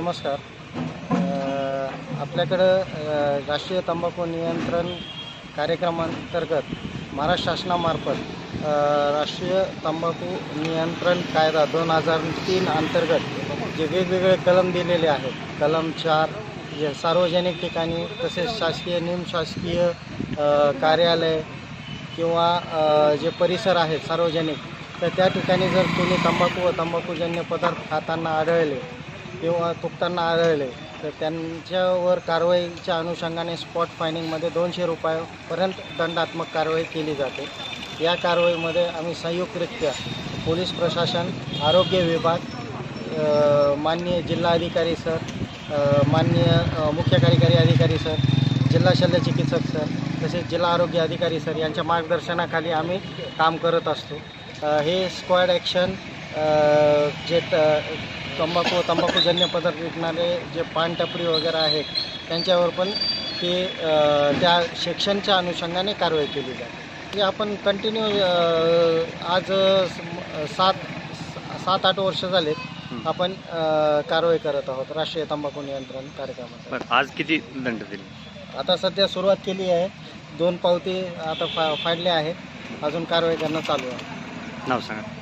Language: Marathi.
नमस्कार. आपल्याकडं राष्ट्रीय तंबाखू नियंत्रण कार्यक्रमांतर्गत महाराष्ट्र शासनामार्फत राष्ट्रीय तंबाखू नियंत्रण कायदा दोन हजार तीन अंतर्गत जे वेगवेगळे कलम दिलेले आहेत. कलम चार जे सार्वजनिक ठिकाणी तसेच शासकीय निमशासकीय कार्यालय किंवा जे परिसर आहेत सार्वजनिक तर त्या ठिकाणी जर कोणी तंबाखू व तंबाखूजन्य पदार्थ खाताना आढळले किंवा तुकताना आढळले तर त्यांच्यावर कारवाईच्या अनुषंगाने स्पॉट फायनिंगमध्ये दोनशे रुपयापर्यंत दंडात्मक कारवाई केली जाते. या कारवाईमध्ये आम्ही संयुक्तरित्या पोलीस प्रशासन आरोग्य विभाग माननीय जिल्हाधिकारी सर माननीय मुख्य कार्यकारी अधिकारी सर जिल्हा शल्यचिकित्सक सर तसेच जिल्हा आरोग्य अधिकारी सर यांच्या मार्गदर्शनाखाली आम्ही काम करत असतो. हे स्क्वॉड ॲक्शन जे तंबाखू तंबाखूजन्य पदार्थ विकणारे जे पान टपरी वगैरे आहेत त्यांच्यावर पण ते त्या सेक्शनच्या अनुषंगाने कारवाई केली जाते. आपण कंटिन्यू आज सात सात आठ वर्ष झालेत आपण कारवाई करत आहोत राष्ट्रीय तंबाखू नियंत्रण कार्यक्रमात. आज किती दंड दिले? आता सध्या सुरुवात केली आहे. दोन पावती आता फा फाडल्या आहेत. अजून कारवाई करणं चालू आहे. नाव सांगा.